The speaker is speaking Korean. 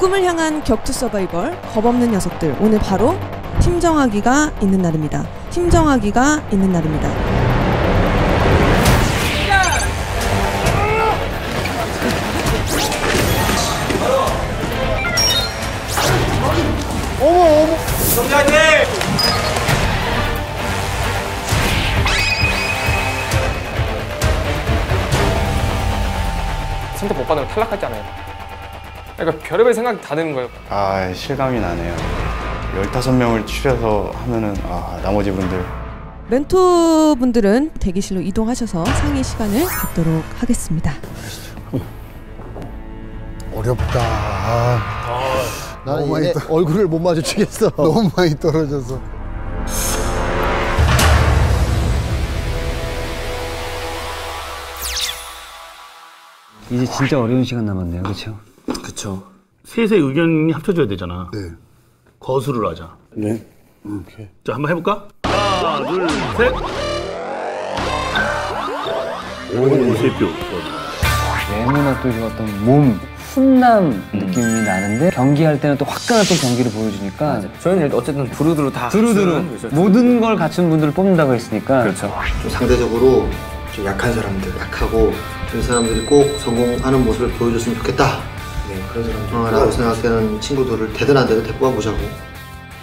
꿈을 향한 격투 서바이벌 겁없는 녀석들 오늘 바로 팀정하기가 있는 날입니다. 팀정하기가 있는 날입니다. 선택 못 받으면 탈락하잖아요. 그러니까 별의별 생각이 다 드는 거예요. 아 실감이 나네요. 15명을 추려서 하면은 아 나머지 분들 멘토분들은 대기실로 이동하셔서 상의 시간을 갖도록 하겠습니다. 어렵다. 아, 나는 너무 많이 얼굴을 못 마주치겠어. 너무 많이 떨어져서. 이제 진짜 어려운 시간 남았네요, 그렇죠? 그쵸. 셋의 의견이 합쳐져야 되잖아. 네. 거수를 하자. 네. 오케이. 자, 한번 해볼까? 하나, 둘, 셋. 오, 세 표. 외모나 또 어떤 몸, 훈남 느낌이 나는데 경기할 때는 또 화끈한 또 경기를 보여주니까 저희는 어쨌든 두루두루 다 두루두루 모든 걸 갖춘 분들을 뽑는다고 했으니까 그렇죠. 좀 상대적으로 좀 약한 사람들, 약하고 이 사람들이 꼭 성공하는 모습을 보여줬으면 좋겠다. 네, 그런 사람들. 라고 생각되는 친구들을 되든 안 되든 데리고 가보자고.